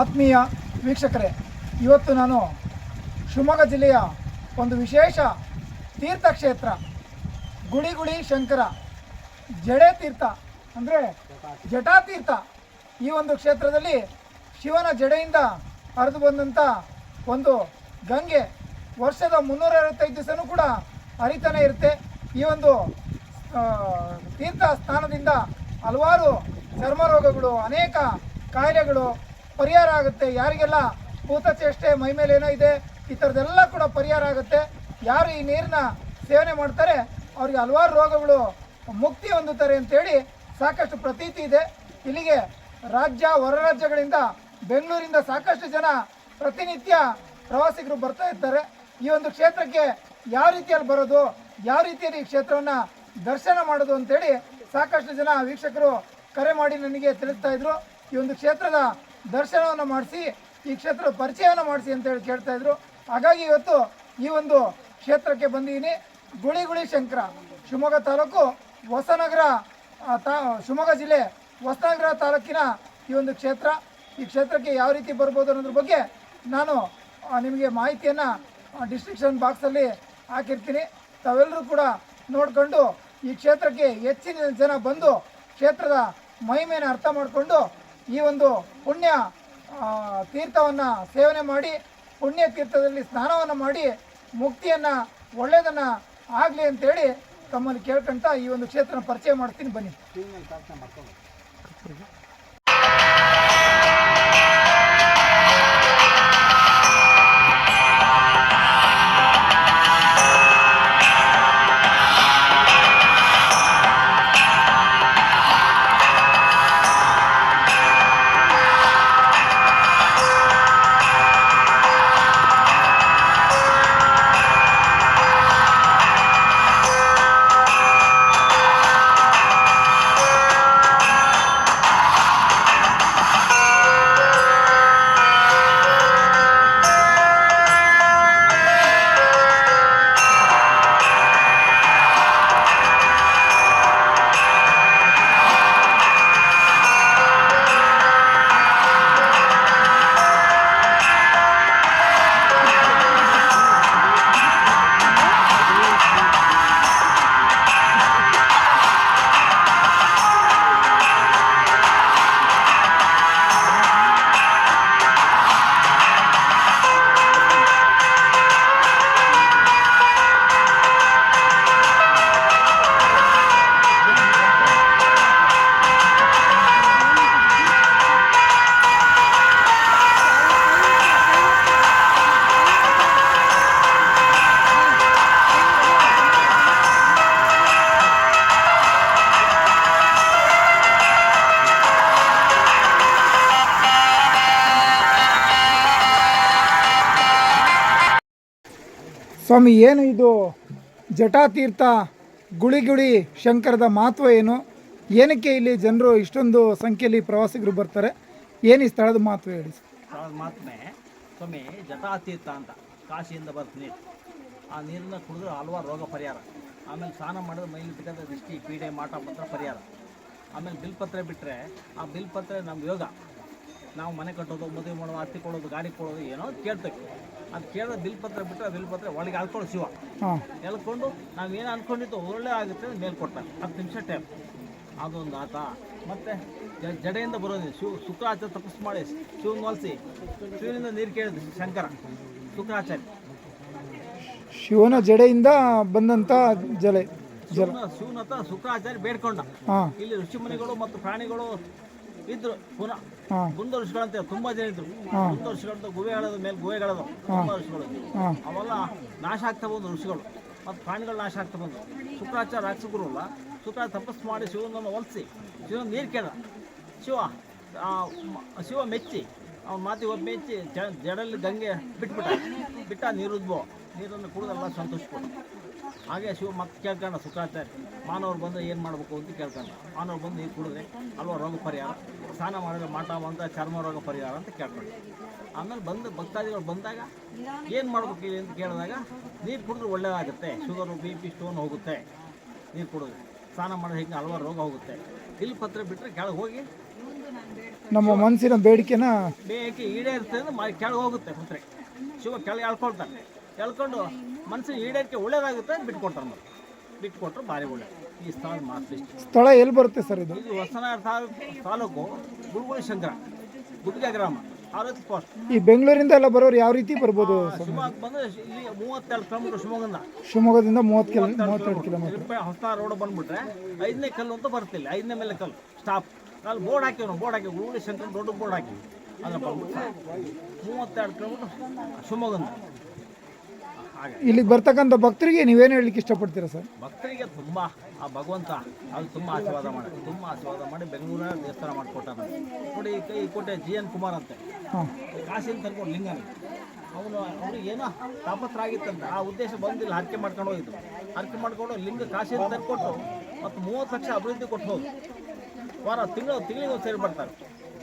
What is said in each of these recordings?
ಆತ್ಮೀಯ ವೀಕ್ಷಕರೇ, ಇವತ್ತು ನಾನು ಶಿವಮೊಗ್ಗ ಜಿಲ್ಲೆಯ ಒಂದು ವಿಶೇಷ ತೀರ್ಥಕ್ಷೇತ್ರ, ಗುಡಿಗುಡಿ ಶಂಕರ ಜಡೆ ತೀರ್ಥ ಅಂದರೆ ಜಟಾತೀರ್ಥ ಈ ಒಂದು ಕ್ಷೇತ್ರದಲ್ಲಿ ಶಿವನ ಜಡೆಯಿಂದ ಹರಿದು ಬಂದಂಥ ಒಂದು ಗಂಗೆ ವರ್ಷದ ಮುನ್ನೂರ ಅರವತ್ತೈದು ದಿವಸನೂ ಕೂಡ ಹರಿತಾನೆ ಇರುತ್ತೆ. ಈ ಒಂದು ತೀರ್ಥ ಸ್ನಾನದಿಂದ ಹಲವಾರು ಚರ್ಮ ರೋಗಗಳು ಅನೇಕ ಕಾಯಿಲೆಗಳು ಪರಿಹಾರ ಆಗುತ್ತೆ. ಯಾರಿಗೆಲ್ಲ ಭೂತ ಚೇಷ್ಟೆ, ಮೈ ಮೇಲೆ ಏನೋ ಇದೆ, ಈ ಥರದ್ದೆಲ್ಲ ಕೂಡ ಪರಿಹಾರ ಆಗುತ್ತೆ. ಯಾರು ಈ ನೀರನ್ನ ಸೇವನೆ ಮಾಡ್ತಾರೆ, ಅವ್ರಿಗೆ ಹಲವಾರು ರೋಗಗಳು ಮುಕ್ತಿ ಹೊಂದುತ್ತಾರೆ ಅಂತೇಳಿ ಸಾಕಷ್ಟು ಪ್ರತೀತಿ ಇದೆ. ಇಲ್ಲಿಗೆ ರಾಜ್ಯ ಹೊರ ರಾಜ್ಯಗಳಿಂದ ಬೆಂಗಳೂರಿಂದ ಸಾಕಷ್ಟು ಜನ ಪ್ರತಿನಿತ್ಯ ಪ್ರವಾಸಿಗರು ಬರ್ತಾ ಇರ್ತಾರೆ. ಈ ಒಂದು ಕ್ಷೇತ್ರಕ್ಕೆ ಯಾವ ರೀತಿಯಲ್ಲಿ ಬರೋದು, ಯಾವ ರೀತಿಯಲ್ಲಿ ಈ ಕ್ಷೇತ್ರವನ್ನು ದರ್ಶನ ಮಾಡೋದು ಅಂತೇಳಿ ಸಾಕಷ್ಟು ಜನ ವೀಕ್ಷಕರು ಕರೆ ಮಾಡಿ ನನಗೆ ತಿಳಿಸ್ತಾ ಇದ್ರು. ಈ ಒಂದು ಕ್ಷೇತ್ರದ ದರ್ಶನವನ್ನು ಮಾಡಿಸಿ, ಈ ಕ್ಷೇತ್ರದ ಪರಿಚಯವನ್ನು ಮಾಡಿಸಿ ಅಂತೇಳಿ ಕೇಳ್ತಾ ಇದ್ರು. ಹಾಗಾಗಿ ಇವತ್ತು ಈ ಒಂದು ಕ್ಷೇತ್ರಕ್ಕೆ ಬಂದಿದ್ದೀನಿ. ಗುಳಿಗುಳಿ ಶಂಕರ, ಶಿವಮೊಗ್ಗ ತಾಲೂಕು ಹೊಸನಗರ ತಾ, ಶಿವಮೊಗ್ಗ ಜಿಲ್ಲೆ ಹೊಸನಗರ ತಾಲೂಕಿನ ಈ ಒಂದು ಕ್ಷೇತ್ರ. ಈ ಕ್ಷೇತ್ರಕ್ಕೆ ಯಾವ ರೀತಿ ಬರ್ಬೋದು ಅನ್ನೋದ್ರ ಬಗ್ಗೆ ನಾನು ನಿಮಗೆ ಮಾಹಿತಿಯನ್ನು ಡಿಸ್ಕ್ರಿಪ್ಷನ್ ಬಾಕ್ಸಲ್ಲಿ ಹಾಕಿರ್ತೀನಿ. ತಾವೆಲ್ಲರೂ ಕೂಡ ನೋಡಿಕೊಂಡು ಈ ಕ್ಷೇತ್ರಕ್ಕೆ ಹೆಚ್ಚಿನ ಜನ ಬಂದು ಕ್ಷೇತ್ರದ ಮಹಿಮೆಯನ್ನು ಅರ್ಥ ಮಾಡಿಕೊಂಡು ಈ ಒಂದು ಪುಣ್ಯ ತೀರ್ಥವನ್ನು ಸೇವನೆ ಮಾಡಿ, ಪುಣ್ಯ ತೀರ್ಥದಲ್ಲಿ ಸ್ನಾನವನ್ನು ಮಾಡಿ, ಮುಕ್ತಿಯನ್ನು, ಒಳ್ಳೆಯದನ್ನು ಆಗಲಿ ಅಂತೇಳಿ ತಮ್ಮಲ್ಲಿ ಕೇಳ್ಕೊಂತ ಈ ಒಂದು ಕ್ಷೇತ್ರನ ಪರಿಚಯ ಮಾಡ್ತೀನಿ ಬನ್ನಿ. ಸ್ವಾಮಿ, ಏನು ಇದು ಜಟಾತೀರ್ಥ ಗುಳಿಗುಳಿ ಶಂಕರದ ಮಹತ್ವ ಏನು? ಏನಕ್ಕೆ ಇಲ್ಲಿ ಜನರು ಇಷ್ಟೊಂದು ಸಂಖ್ಯೆಯಲ್ಲಿ ಪ್ರವಾಸಿಗರು ಬರ್ತಾರೆ? ಏನು ಈ ಸ್ಥಳದ ಮಹತ್ವ ಹೇಳಿ? ಸ್ಥಳದ ಮಹಾತ್ಮೆ ಸ್ವಾಮಿ, ಜಟಾತೀರ್ಥ ಅಂತ. ಕಾಶಿಯಿಂದ ಬರ್ತ ನೀರು. ಆ ನೀರನ್ನ ಕುಡಿದ್ರೆ ಹಲವಾರು ರೋಗ ಪರಿಹಾರ. ಆಮೇಲೆ ಸ್ನಾನ ಮಾಡಿದ್ರೆ ಮೈಲಿ ಬಿಟ್ಟದ ದೃಷ್ಟಿ, ಪೀಡೆ, ಮಾಟ, ಮಾತ್ರ ಪರಿಹಾರ. ಆಮೇಲೆ ಬಿಲ್ಪತ್ರೆ ಬಿಟ್ಟರೆ ಆ ಬಿಲ್ಪತ್ರೆ ನಮ್ಮ ಯೋಗ. ನಾವು ಮನೆ ಕಟ್ಟೋದು ಮದುವೆ ಮಾಡೋದು ಆಸ್ತಿ ಕೊಡೋದು ಗಾಡಿ ಕೊಡೋದು ಏನೋ ಕೇಳ್ತೇವೆ. ಅದು ಕೇಳೋ ಬಿಲ್ ಪತ್ರ ಬಿಟ್ಟರೆ ಬಿಲ್ಪತ್ರೆ ಒಳಗೆ ಹಾಕ್ಕೊಳ್ಳೋ ಶಿವ. ಎಲ್ಕೊಂಡು ನಾವು ಏನು ಅನ್ಕೊಂಡಿದ್ದೋ ಒಳ್ಳೆ ಆಗುತ್ತೆ ಮೇಲೆ ಕೊಡ್ತಾರೆ ಹತ್ತು ನಿಮಿಷ ಟೈಮ್ ಅದೊಂದು ಆತ ಮತ್ತು ಜಡೆಯಿಂದ ಬರೋದು ಶಿವ ಶುಕ್ರಾಚಾರ್ಯ ತಪಸ್ಸು ಮಾಡಿ. ಶಿವನ ಹೊಲಿಸಿ. ಶಿವನಿಂದ ನೀರು ಕೇಳಿದ್ರು ಶಂಕರ. ಶುಕ್ರಾಚಾರ್ಯ ಶಿವನ ಜಡೆಯಿಂದ ಬಂದಂಥ ಜಲೆ ಜಲ. ಶಿವನ ಹತ್ರ ಶುಕ್ರಾಚಾರ್ಯ ಬೇಡ್ಕೊಂಡ. ಇಲ್ಲಿ ಋಷಿಮುನಿಗಳು ಮತ್ತು ಪ್ರಾಣಿಗಳು ಇದ್ರು. ಪುನಃ ಹಾಂ. ಗುಂದ ಋಷಿಗಳಂತೆ ತುಂಬಾ ಜನ ಇದ್ರು. ಗುಂದ ಋಷಿಗಳಂತ ಗುಹೆಗಳದ ಮೇಲೆ ಗುಹೆಗಳದು ತುಂಬಾ ಋಷಿಗಳು. ಅವೆಲ್ಲ ನಾಶ ಆಗ್ತಾ ಬಂದು ಋಷಿಗಳು. ಮತ್ತು ಪ್ರಾಣಿಗಳು ನಾಶ ಆಗ್ತಾ ಬಂದು. ಶುಕ್ರಾಚಾರ್ಯ ರಾಕ್ಷಸಗುರು ಅಲ್ಲ ಶುಕ್ರ ತಪಸ್ಸು ಮಾಡಿ ಶಿವನನ್ನು ಒಲಿಸಿ ಶಿವನ ನೀರು ಕೇಳ ಶಿವ ಶಿವ ಮೆಚ್ಚಿ ಅವ್ನ ಮಾತಿ ಒಬ್ಬ ಮೆಚ್ಚಿ ಜಡಲ್ಲಿ ಗಂಗೆ ಬಿಟ್ಬಿಟ್ಟ. ಬಿಟ್ಟ ನೀರುದ್ಬೋ ನೀರನ್ನು ಕುಡಿದೆಲ್ಲ ಸಂತೋಷಪಟ್ಟು ಹಾಗೆ ಶಿವ ಮತ್ತೆ ಕೇಳ್ಕೊಂಡ ಶುಕ್ರಾಚಾರ್ಯ. ಮಾನವರು ಬಂದರೆ ಏನು ಮಾಡಬೇಕು ಅಂತ ಕೇಳ್ಕೊಂಡ ಮಾನವರು ಬಂದು ನೀರು ಕುಡಿದ್ರೆ ಅಲ್ವಾ ರೋಗ ಪರಿಹಾರ? ಸ್ನಾನ ಮಾಡಿದ್ರೆ ಮಾಟ ಬಂದ ಚರ್ಮ ರೋಗ ಪರಿಹಾರ ಅಂತ ಕೇಳ್ತಾರೆ ಆಮೇಲೆ ಬಂದು ಭಕ್ತಾದಿಗಳು ಬಂದಾಗ ಏನು ಮಾಡಬೇಕು ಇಲ್ಲಿ ಅಂತ ಕೇಳಿದಾಗ ನೀರು ಕುಡಿದ್ರೆ ಒಳ್ಳೆಯದಾಗುತ್ತೆ ಶುಗರು ಬಿ ಪಿ ಸ್ಟೋನ್ ಹೋಗುತ್ತೆ. ನೀರು ಕುಡಿದ್ರೆ ಸ್ನಾನ ಮಾಡಿದ್ರೆ ಹಿಂಗೆ ಹಲವಾರು ರೋಗ ಹೋಗುತ್ತೆ. ಇಲ್ಲಿ ಪತ್ರ ಬಿಟ್ಟರೆ ಕೆಳಗೆ ಹೋಗಿ ನಮ್ಮ ಮನಸ್ಸಿನ ಬೇಡಿಕೆನ ಬೇಡಿಕೆ ಈಡೇರುತ್ತೆ ಅಂದ್ರೆ ಕೆಳಗೆ ಹೋಗುತ್ತೆ ಪತ್ರೆ. ಶಿವ ಕೆಳಗೆ ಎಳ್ಕೊಳ್ತಾನೆ. ಎಳ್ಕೊಂಡು ಮನಸ್ಸಿನ ಈಡೇರಿಕೆ ಒಳ್ಳೇದಾಗುತ್ತೆ ಅಂತ ಬಿಟ್ಕೊಡ್ತಾರೆ ಮತ್ತೆ. ಬಿಟ್ಕೊಟ್ರೆ ಭಾರಿ ಒಳ್ಳೆ. ಈ ಸ್ಥಳ ಮಾತ್ರ ಸ್ಥಳ ಎಲ್ಲಿ ಬರುತ್ತೆ ಸರ್ ಇದು? ಇದು ಹೊಸನಗರ ತಾಲೂಕು ತಾಲೂಕು ಗುರುಗುಳಿ ಶಂಕರ ಗುಡ್ಗೆ ಗ್ರಾಮ ಆರೋಗ್ಯ ಪೋಸ್ಟ್ ಈ ಬೆಂಗಳೂರಿಂದ ಎಲ್ಲ ಬರೋರು ಯಾವ ರೀತಿ ಬರ್ಬೋದು ಶಿವಮೊಗ್ಗ ಬಂದರೆ ಇಲ್ಲಿ ಮೂವತ್ತೆರಡು ಕಿಲೋಮೀಟರ್ ಶಿವಮೊಗ್ಗದಿಂದ. ಶಿವಮೊಗ್ಗದಿಂದ ಮೂವತ್ತು ಕಿಲೋ ಮೂವತ್ತೆರಡು ಕಿಲೋಮೀಟರ್ ಹೊಸ ರೋಡ್ ಬಂದ್ಬಿಟ್ರೆ ಐದನೇ ಕಲ್ಲು ಅಂತ ಬರ್ತಿಲ್ಲ ಐದನೇ ಮೇಲೆ ಕಲ್ಲು. ಸ್ಟಾಪ್ ಅಲ್ಲಿ ಬೋರ್ಡ್ ಹಾಕಿವ್ರು ಬೋರ್ಡ್ ಹಾಕಿ ಗುರುಗುಳಿ ಶಂಕರ ದೊಡ್ಡ ಬೋರ್ಡ್ ಹಾಕಿ. ಅದನ್ನ ಬಂದ್ಬಿಟ್ಟು ಮೂವತ್ತೆರಡು ಕಿಲೋಮೀಟರ್ ಶಿವಮೊಗ್ಗದಿಂದ. ಇಲ್ಲಿಗೆ ಬರ್ತಕ್ಕಂಥ ಭಕ್ತರಿಗೆ ನೀವೇನು ಹೇಳಲಿಕ್ಕೆ ಇಷ್ಟಪಡ್ತೀರಾ ಸರ್? ಭಕ್ತರಿಗೆ ತುಂಬ ಆ ಭಗವಂತ ಅದು ತುಂಬ ಆಶೀರ್ವಾದ ಮಾಡಿ ತುಂಬ ಆಶೀರ್ವಾದ ಮಾಡಿ ಬೆಂಗಳೂರ ದೇವಸ್ಥಾನ ಮಾಡಿಕೊಟ್ಟ ನೋಡಿ ಈ ಕೈ ಕೋಟೆ ಜಿ ಎನ್ ಕುಮಾರ್ ಅಂತೆ. ಹಾಂ. ಕಾಶಿನ ತರ್ಕೊಂಡು ಲಿಂಗನ. ಅವನು ಅವ್ನಿಗೆ ಏನೋ ತಾಪತ್ರ ಆಗಿತ್ತಂತ ಆ ಉದ್ದೇಶ ಬಂದಿಲ್ಲ ಹರಕೆ ಮಾಡ್ಕೊಂಡು ಹೋಗಿದ್ರು ಹರಕೆ ಮಾಡ್ಕೊಂಡು ಲಿಂಗ ಕಾಶಿನ ತರ್ಕೊಟ್ಟು ಮತ್ತು ಮೂವತ್ತು ಲಕ್ಷ ಅಭಿವೃದ್ಧಿ ಕೊಟ್ಟು ಹೋಗಿ ವಾರ ತಿಂಗಳು ತಿಂಗಳಿಗೆ ಒಂದು ಸೇರಿ ಬರ್ತಾರೆ.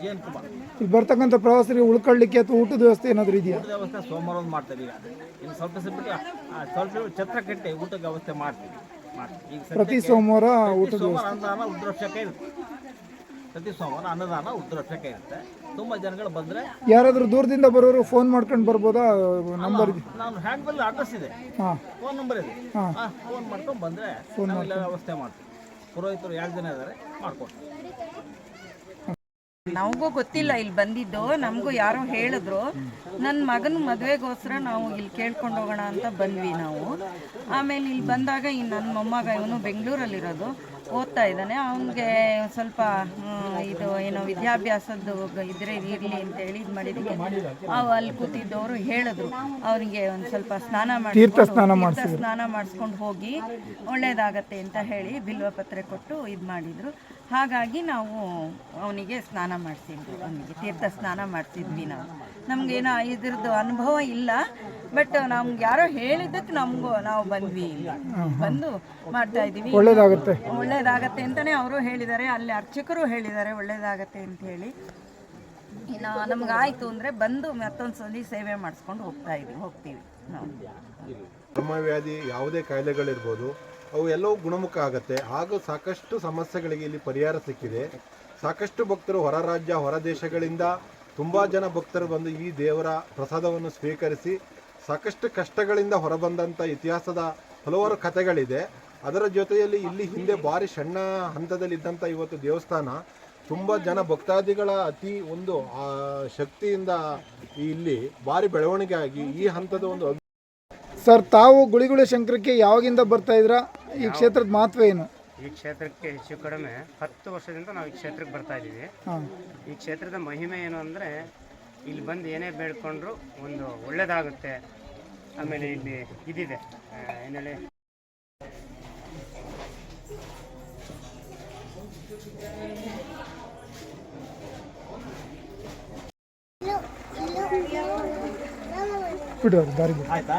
ಇಲ್ಲಿ ಬರ್ತಕ್ಕಂಥ ಪ್ರವಾಸರಿಗೆ ಉಳ್ಕೊಳ್ಳಿಕ್ಕೆ ಅಥವಾ ಊಟದ ವ್ಯವಸ್ಥೆ ಏನಾದರೂ ಇದೆಯಾ? ಊಟದ ವ್ಯವಸ್ಥೆ ಸೋಮವಾರ ಒಂದು ಈಗ ಇನ್ನು ಸ್ವಲ್ಪ ಸ್ವಲ್ಪ ಬಿಟ್ಟು ಆ ಸ್ವಲ್ಪ ಛತ್ರ ಕಟ್ಟಿ ಊಟದ ವ್ಯವಸ್ಥೆ ಮಾಡ್ತೀವಿ. ಮಾಡ್ತೀವಿ. ಈಗ ಪ್ರತಿ ಸೋಮವಾರ ಊಟದ ಸೋಮವಾರ ಅನ್ನದಾನ ಉದ್ರಕ್ಷಕ ಇರುತ್ತೆ. ಪ್ರತಿ ಸೋಮವಾರ ಅನ್ನದಾನ ಉದ್ರಕ್ಷಕ ಇರುತ್ತೆ. ತುಂಬ ಜನಗಳು ಬಂದರೆ ಯಾರಾದರೂ ದೂರದಿಂದ ಬರೋರು ಫೋನ್ ಮಾಡ್ಕೊಂಡು ಬರ್ಬೋದಾ? ನಂಬರ್ ಇದೆ. ನಾನು ಹ್ಯಾಂಡ್ಬಲ್ ಅಡ್ರೆಸ್ ಇದೆ. ಹಾಂ. ಫೋನ್ ನಂಬರ್ ಇದೆ. ಹಾಂ. ಫೋನ್ ಮಾಡ್ಕೊಂಡು ಬಂದರೆ ನಾವೆಲ್ಲ ವ್ಯವಸ್ಥೆ ಮಾಡ್ತೀವಿ. ಪುರೋಹಿತರು ಎರಡು ಜನ ಇದ್ದಾರೆ ಮಾಡ್ಕೊಡ್ತೀವಿ. ನಮಗೂ ಗೊತ್ತಿಲ್ಲ ಇಲ್ಲಿ ಬಂದಿದ್ದು. ನಮಗೂ ಯಾರೋ ಹೇಳಿದ್ರು ನನ್ನ ಮಗನ ಮದುವೆಗೋಸ್ಕರ ನಾವು ಇಲ್ಲಿ ಕೇಳ್ಕೊಂಡು ಹೋಗೋಣ ಅಂತ ಬಂದ್ವಿ ನಾವು. ಆಮೇಲೆ ಇಲ್ಲಿ ಬಂದಾಗ ಈ ನನ್ನ ಮೊಮ್ಮಗ ಇವನು ಬೆಂಗಳೂರಲ್ಲಿರೋದು ಓದ್ತಾ ಇದ್ದಾನೆ. ಅವನಿಗೆ ಸ್ವಲ್ಪ ಇದು ಏನೋ ವಿದ್ಯಾಭ್ಯಾಸದ್ದು ಇದ್ರೆ ಇರಲಿ ಅಂತ ಹೇಳಿ ಇದು ಮಾಡಿದ್ದೀನಿ ಅವು ಅಲ್ಲಿ ಕೂತಿದ್ದವರು ಹೇಳಿದ್ರು. ಅವನಿಗೆ ಒಂದು ಸ್ವಲ್ಪ ಸ್ನಾನ ಮಾಡಿ ಸ್ನಾನ ಮಾಡಿಸ್ಕೊಂಡು ಹೋಗಿ ಒಳ್ಳೇದಾಗತ್ತೆ ಅಂತ ಹೇಳಿ ಬಿಲ್ವ ಪತ್ರೆ ಕೊಟ್ಟು ಇದು ಮಾಡಿದ್ರು. ಹಾಗಾಗಿ ನಾವು ಅವನಿಗೆ ಸ್ನಾನ ಮಾಡಿಸಿದ್ವಿ ಅವನಿಗೆ ತೀರ್ಥ ಸ್ನಾನ ಮಾಡಿಸಿದ್ವಿ ನಾವು. ನಮಗೇನೋ ಇದ್ರದ್ದು ಅನುಭವ ಇಲ್ಲ ಬಟ್ ನಮ್ಗೆ ಯಾರೋ ಹೇಳಿದ್ದಕ್ಕೆ ನಮಗೂ ನಾವು ಬಂದ್ವಿ ಇಲ್ಲ. ಬಂದು ಮಾಡ್ತಾ ಇದ್ದೀವಿ. ಒಳ್ಳೇದಾಗುತ್ತೆ. ಒಳ್ಳೇದಾಗತ್ತೆ ಅಂತಲೇ ಅವರು ಹೇಳಿದ್ದಾರೆ. ಅಲ್ಲಿ ಅರ್ಚಕರು ಹೇಳಿದ್ದಾರೆ ಒಳ್ಳೇದಾಗತ್ತೆ ಅಂತ ಹೇಳಿ. ಇನ್ನು ನಮಗಾಯಿತು ಆಯಿತು ಅಂದರೆ ಬಂದು ಮತ್ತೊಂದು ಸಲ ಸೇವೆ ಮಾಡಿಸ್ಕೊಂಡು ಹೋಗ್ತಾ ಇದ್ವಿ ಹೋಗ್ತೀವಿ ನಾವು. ನಮ್ಮ ವ್ಯಾಧಿ ಯಾವುದೇ ಕಾಯಿಲೆಗಳಿರ್ಬೋದು ಅವು ಎಲ್ಲವೂ ಗುಣಮುಖ ಆಗುತ್ತೆ. ಹಾಗೂ ಸಾಕಷ್ಟು ಸಮಸ್ಯೆಗಳಿಗೆ ಇಲ್ಲಿ ಪರಿಹಾರ ಸಿಕ್ಕಿದೆ. ಸಾಕಷ್ಟು ಭಕ್ತರು ಹೊರ ರಾಜ್ಯ, ಹೊರ ದೇಶಗಳಿಂದ ತುಂಬ ಜನ ಭಕ್ತರು ಬಂದು ಈ ದೇವರ ಪ್ರಸಾದವನ್ನು ಸ್ವೀಕರಿಸಿ ಸಾಕಷ್ಟು ಕಷ್ಟಗಳಿಂದ ಹೊರಬಂದಂಥ ಇತಿಹಾಸದ ಹಲವಾರು ಕಥೆಗಳಿದೆ. ಅದರ ಜೊತೆಯಲ್ಲಿ ಇಲ್ಲಿ ಹಿಂದೆ ಭಾರಿ ಸಣ್ಣ ಹಂತದಲ್ಲಿದ್ದಂಥ ಇವತ್ತು ದೇವಸ್ಥಾನ. ತುಂಬ ಜನ ಭಕ್ತಾದಿಗಳ ಅತಿ ಒಂದು ಶಕ್ತಿಯಿಂದ ಇಲ್ಲಿ ಭಾರಿ ಬೆಳವಣಿಗೆ ಆಗಿ ಈ ಹಂತದ ಒಂದು ಸರ್, ತಾವು ಗುಳಿಗುಳಿ ಶಂಕರಕ್ಕೆ ಯಾವಾಗಿಂದ ಬರ್ತಾ ಇದ್ರಾ ಈ ಕ್ಷೇತ್ರದ ಮಹತ್ವ ಏನು ಈ ಕ್ಷೇತ್ರಕ್ಕೆ ಹೆಚ್ಚು ಕಡಿಮೆ ಹತ್ತು ವರ್ಷದಿಂದ ನಾವು ಈ ಕ್ಷೇತ್ರಕ್ಕೆ ಬರ್ತಾ ಇದ್ದೀವಿ ಹಾಂ ಈ ಕ್ಷೇತ್ರದ ಮಹಿಮೆ ಏನು ಅಂದರೆ ಇಲ್ಲಿ ಬಂದು ಏನೇ ಬೇಡ್ಕೊಂಡ್ರು ಒಂದು ಒಳ್ಳೆಯದಾಗುತ್ತೆ ಆಮೇಲೆ ಇಲ್ಲಿ ಇದಿದೆ ಆ, ಏನ್ ಹೇಳಿ ಬಿಡು ಅವ್ರು ದಾರಿ ಬಿಡು ಆಯ್ತಾ